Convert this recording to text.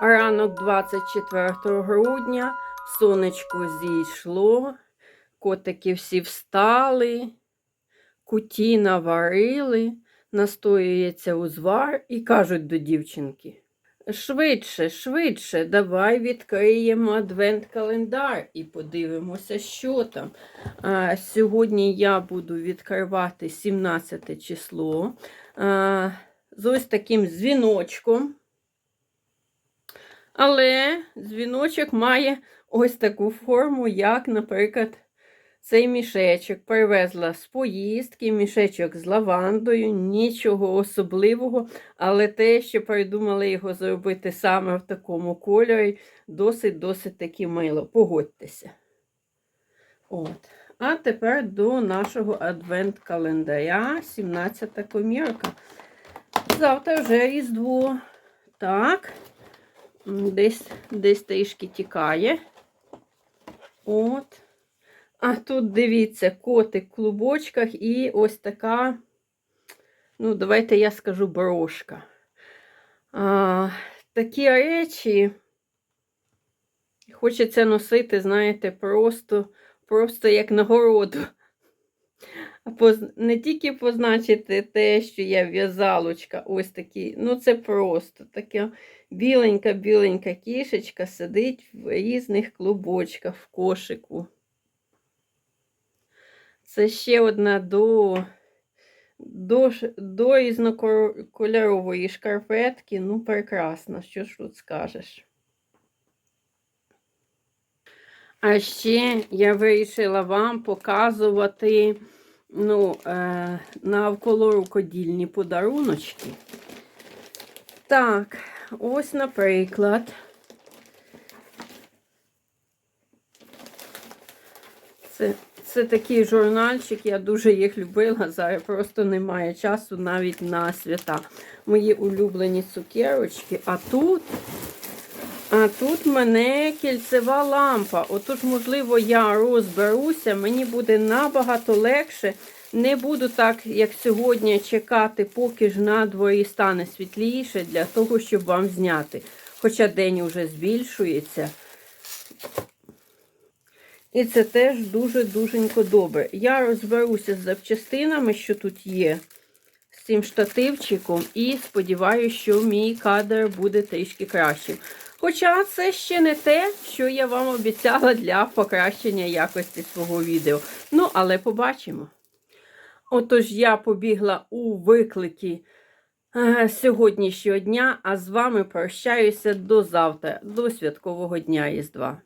Ранок 24 грудня, сонечко зійшло, котики всі встали, куті наварили, настоюється узвар і кажуть до дівчинки. Швидше, швидше, давай відкриємо адвент-календар і подивимося, що там. А, сьогодні я буду відкривати 17 число а, з ось таким дзвіночком. Але дзвіночок має ось таку форму, як, наприклад, цей мішечок. Привезла з поїздки, мішечок з лавандою, нічого особливого, але те, що придумали його зробити саме в такому кольорі, досить-досить таки мило. Погодьтеся. От. А тепер до нашого адвент-календаря, 17-та комірка. Завтра вже Різдво. Так. Десь, десь трішки тікає. От. А тут дивіться, котик в клубочках і ось така, ну, давайте я скажу брошка. А, такі речі хочеться носити, знаєте, просто, просто як нагороду. Не тільки позначити те, що я в'язалочка, ось такі, ну це просто таке біленька-біленька кішечка сидить в різних клубочках в кошику. Це ще одна до, до, до різнокольорової шкарпетки. Ну, прекрасно, що ж тут скажеш. А ще я вирішила вам показувати ну, е, навколо рукодільні подаруночки. Так, ось, наприклад. Це, це такий журнальчик, я дуже їх любила. Зараз просто немає часу навіть на свята. Мої улюблені цукерочки. А тут, а тут мене кільцева лампа. Отож, можливо, я розберуся, мені буде набагато легше. Не буду так, як сьогодні, чекати, поки ж на дворі стане світліше, для того, щоб вам зняти. Хоча день уже збільшується. І це теж дуже-дуженько добре. Я розберуся з запчастинами, що тут є, з цим штативчиком, і сподіваюся, що мій кадр буде трішки кращим. Хоча це ще не те, що я вам обіцяла для покращення якості свого відео. Ну, але побачимо. Отож, я побігла у виклики е, сьогоднішнього дня, а з вами прощаюся до завтра, до святкового дня Різдва.